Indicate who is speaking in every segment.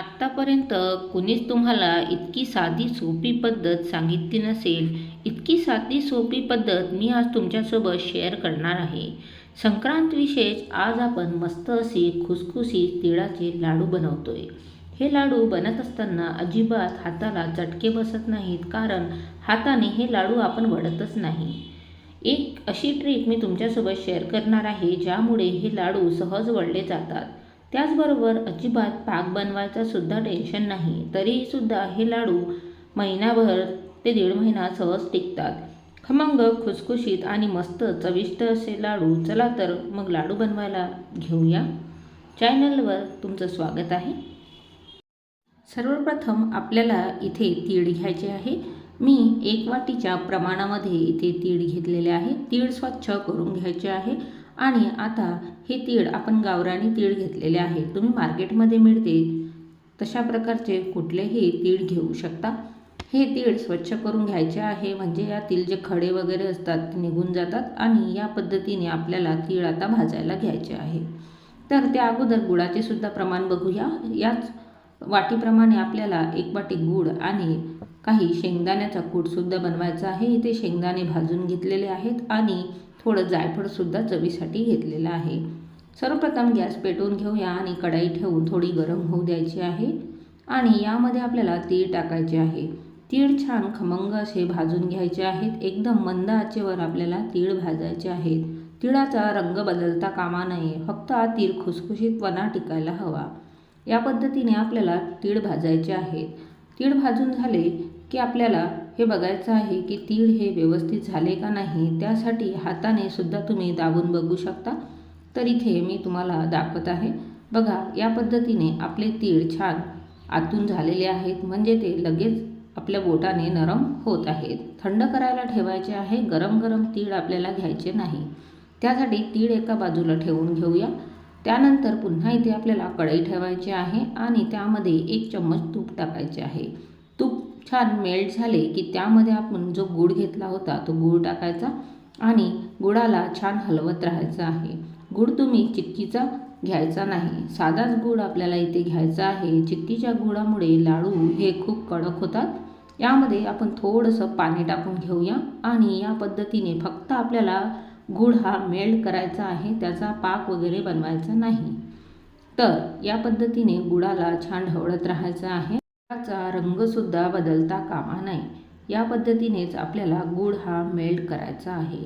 Speaker 1: आत्तापर्यंत कुणीच तुम्हाला इतकी साधी सोपी पद्धत सांगितली नसेल. इतकी साधी सोपी पद्धत मी आज तुमच्यासोबत शेअर करणार आहे. संक्रांत विशेष आज आपण मस्त असे खुसखुशीत तिळाचे लाडू बनवतोय. हे लाडू बनत असताना अजिबात हाताला चटके बसत नाहीत कारण हाताने हे लाडू आपण वडतच नाही. एक अशी ट्रिक मी तुमच्यासोबत शेअर करणार आहे ज्यामुळे हे लाडू सहज वळले जातात. त्याचबरोबर अजिबात पाक बनवायचा सुद्धा टेन्शन नाही. तरीसुद्धा हे लाडू महिनाभर ते दीड महिना सहज टिकतात. खमंग खुसखुशीत आणि मस्त चविष्ट असे लाडू चला तर मग लाडू बनवायला घेऊया. चॅनलवर तुमचं स्वागत आहे. सर्वप्रथम आपल्याला इथे तीळ घ्यायचे आहे. मी एक वाटीच्या प्रमाणामध्ये इथे तीळ घेतलेले आहे. तीळ स्वच्छ करून घ्यायचे आहे. आणि आता हे तीळ आपण गावरानी तीळ घेतलेले आहे. तुम्ही मार्केटमध्ये मिळते तशा प्रकारचे कुठलेही तीळ घेऊ शकता. हे तीळ स्वच्छ करून घ्यायचे आहे. म्हणजे यातील जे खडे वगैरे असतात ते निघून जातात आणि या पद्धतीने आपल्याला तीळ आता भाजायला घ्यायचे आहे. तर त्या अगोदर गुळाचे सुद्धा प्रमाण बघूया. याच वाटीप्रमाणे आपल्याला एक वाटी गूळ आणि काही शेंगदाण्याचा कूटसुद्धा बनवायचा आहे. इथे शेंगदाणे भाजून घेतलेले आहेत आणि थोडं जायफळसुद्धा चवीसाठी घेतलेलं आहे. सर्वप्रथम गॅस पेटवून घेऊया आणि कढाई ठेवून थोडी गरम होऊ द्यायची आहे आणि यामध्ये आपल्याला तीळ टाकायचे आहे. तीळ छान खमंग असे भाजून घ्यायचे आहेत. एकदम मंद आचेवर आपल्याला तीळ भाजायचे आहेत. तिळाचा रंग बदलता कामा नये. फक्त हा तीळ खुसखुशीतपणा टिकायला हवा. या पद्धतीने आपल्याला तीळ भाजायचे आहेत तीळ भाजून झाले की आपल्याला हे बघायचं आहे की तीळ हे व्यवस्थित झाले का नाही त्यासाठी हाताने सुद्धा तुम्ही दाबून बघू शकता. तर इथे मी तुम्हाला दाखवत आहे. बघा या पद्धतीने आपले तीळ छान आतून झालेले आहेत. म्हणजे ते लगेच आपल्या बोटाने नरम होत आहेत. थंड करायला ठेवायचे आहे. गरम गरम तीळ आपल्याला घ्यायचे नाही. त्यासाठी तीळ एका बाजूला ठेवून घेऊया. त्यानंतर पुन्हा इथे आपल्याला कढई ठेवायची आहे आणि त्यामध्ये एक चम्मच तूप टाकायचे आहे. तूप छान मेल्ट झाले की त्यामध्ये आपण जो गूळ घेतला होता तो गूळ टाकायचा आणि गुळाला छान हलवत राहायचं आहे. गूळ तुम्ही चिक्कीचा घ्यायचा नाही. साधाच गूळ आपल्याला इथे घ्यायचा आहे. चिक्कीच्या गुळामुळे लाडू हे खूप कडक होतात. यामध्ये आपण थोडंसं पाणी टाकून घेऊया आणि या पद्धतीने फक्त आपल्याला गूळ हा मेल्ट करायचा आहे त्याचा पाक वगैरे बनवायचा नाही. तर या पद्धतीने गुळाला छान ढवळत राहायचं आहे. गुळाचा रंगसुद्धा बदलता कामा नये. या पद्धतीनेच आपल्याला गूळ हा मेल्ट करायचा आहे.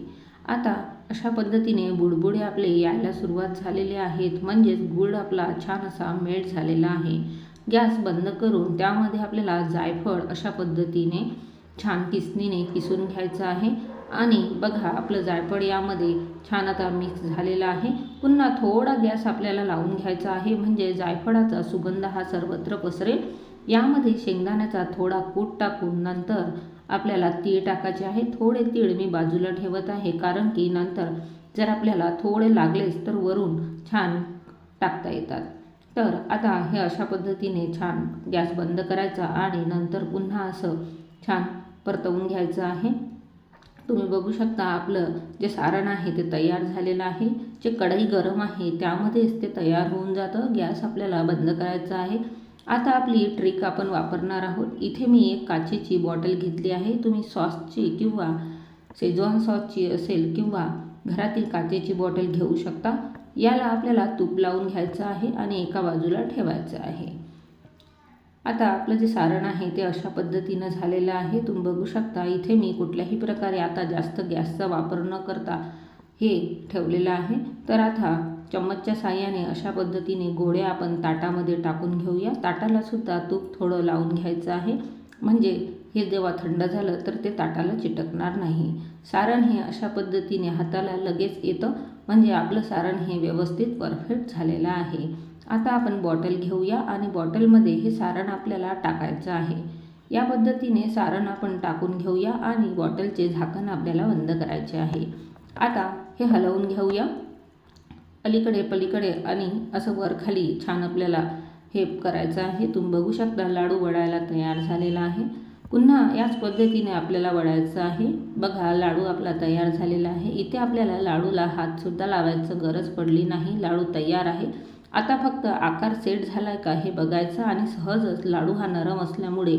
Speaker 1: आता अशा पद्धतीने बुडबुडे आपले यायला सुरुवात झालेले आहेत. म्हणजेच गूळ आपला छान असा मेल्ट झालेला आहे. गॅस बंद करून त्यामध्ये आपल्याला जायफळ अशा पद्धतीने छान किसणीने किसून घ्यायचं आहे. आणि बघा आपलं जायफळ यामध्ये छान आता मिक्स झालेलं आहे. पुन्हा थोडा गॅस आपल्याला लावून घ्यायचा आहे. म्हणजे जायफळाचा सुगंध हा सर्वत्र पसरेल. यामध्ये शेंगदाण्याचा थोडा कूट टाकून नंतर आपल्याला तीळ टाकायचे आहे. थोडे तीळ मी बाजूला ठेवत आहे कारण की नंतर जर आपल्याला थोडे लागलेच तर वरून छान टाकता येतात. तर आता हे अशा पद्धतीने छान गॅस बंद करायचा आणि नंतर पुन्हा असं छान परतवून घ्यायचं आहे. तुम्ही बघू शकता आपलं जे सारण आहे ते तयार झालेलं आहे. जे कढई गरम आहे त्यामध्येच ते तयार होऊन जातं. गॅस आपल्याला बंद करायचा आहे. आता आपली ट्रिक आपण वापरणार आहोत. इथे मी एक काचेची बॉटल घेतली आहे. तुम्ही सॉसची किंवा शेजवान सॉसची असेल किंवा घरातील काचेची बॉटल घेऊ शकता. याला आपल्याला तूप लावून घ्यायचं आहे आणि एका बाजूला ठेवायचं आहे. आता आपलं जे सारण आहे ते अशा पद्धतीनं झालेलं आहे. तुम्ही बघू शकता इथे मी कुठल्याही प्रकारे आता जास्त गॅसचा वापर न करता हे ठेवलेलं आहे. तर आता चम्मचच्या साह्याने अशा पद्धतीने गोळ्या आपण ताटामध्ये टाकून घेऊया. ताटाला सुद्धा तूप थोडं लावून घ्यायचं आहे. म्हणजे हे जेव्हा थंड झालं तर ते ताटाला चिटकणार नाही. सारण हे अशा पद्धतीने हाताला लगेच येतं. म्हणजे आपलं सारण हे व्यवस्थित परफेक्ट झालेलं आहे. आता आपण बॉटल घेऊया आणि बॉटलमध्ये हे सारण आपल्याला टाकायचं आहे. या पद्धतीने सारण आपण टाकून घेऊया आणि बॉटलचे झाकण आपल्याला बंद करायचे आहे. आता हे हलवून घेऊया. अलीकडे पलीकडे आणि असं वर खाली छान आपल्याला हे करायचं आहे. तुम्ही बघू शकता लाडू वडायला तयार झालेला आहे. पुन्हा याच पद्धतीने आपल्याला वडायचं आहे. बघा लाडू आपला तयार झालेला आहे. इथे आपल्याला लाडूला हातसुद्धा लावायचं गरज पडली नाही. लाडू तयार आहे. आता फक्त आकार सेट झाला आहे का हे बघायचं आणि सहजच लाडू हा नरम असल्यामुळे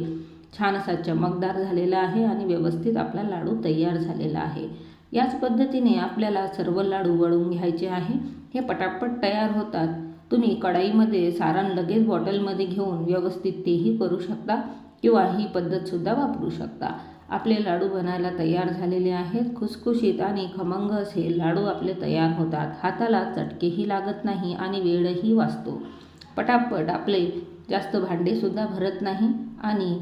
Speaker 1: छान असा चमकदार झालेला आहे आणि व्यवस्थित आपला लाडू तयार झालेला आहे. याच पद्धतीने आपल्याला सर्व लाडू वळून घ्यायचे आहे. हे पटापट तयार होतात. तुम्ही कढाईमध्ये सारण लगेच बॉटलमध्ये घेऊन व्यवस्थित तेही करू शकता किंवा ही पद्धतसुद्धा वापरू शकता. आपले लाडू बनायला तयार झालेले आहेत. खुसखुशीत आणि खमंग असे लाडू आपले तयार होतात. हाताला चटकेही लागत नाही आणि वेळही वाचतो. पटापट आपले जास्त भांडेसुद्धा भरत नाही आणि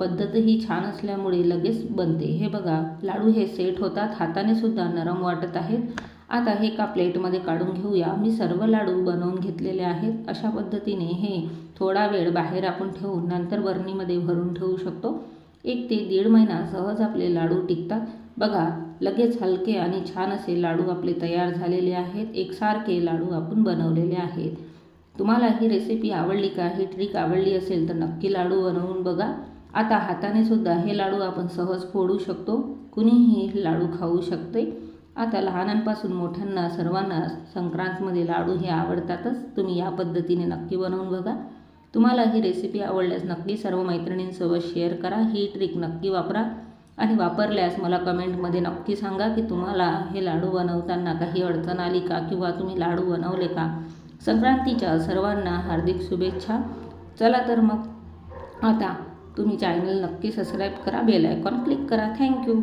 Speaker 1: पद्धतही छान असल्यामुळे लगेच बनते. हे बघा लाडू हे सेट होतात हाताने सुद्धा नरम वाटत आहेत. आता हे एका प्लेटमध्ये काढून घेऊया. मी सर्व लाडू बनवून घेतलेले आहेत. अशा पद्धतीने हे थोडा वेळ बाहेर आपण ठेवून नंतर बरणीमध्ये भरून ठेवू शकतो. एक ते दीड महिना सहज आपले लाडू टिकतात. बघा लगेच हलके आणि छान असे लाडू आपले तयार झालेले आहेत. एकसारखे लाडू आपण बनवलेले आहेत. तुम्हाला ही रेसिपी आवडली का ही ट्रिक आवडली असेल तर नक्की लाडू बनवून बघा. आता हाताने सुद्धा हे लाडू आपण सहज फोडू शकतो. कुणीही लाडू खाऊ शकते. आता लहानांपासून मोठ्यांना सर्वांना संक्रांतमध्ये लाडू हे आवडतातच. तुम्ही या पद्धतीने नक्की बनवून बघा. तुम्हाला ही रेसिपी आवडल्यास नक्की सर्व मैत्रिणींसोबत शेअर करा. ही ट्रिक नक्की वापरा. आणि वापरल्यास मला कमेंटमध्ये नक्की सांगा की तुम्हाला हे लाडू बनवताना काही अडचण आली का किंवा तुम्ही लाडू बनवले का? संक्रांतीच्या सर्वांना हार्दिक शुभेच्छा. चला तर मग आता तुम्ही चॅनल नक्की सबस्क्राईब करा बेल आयकॉन क्लिक करा. Thank you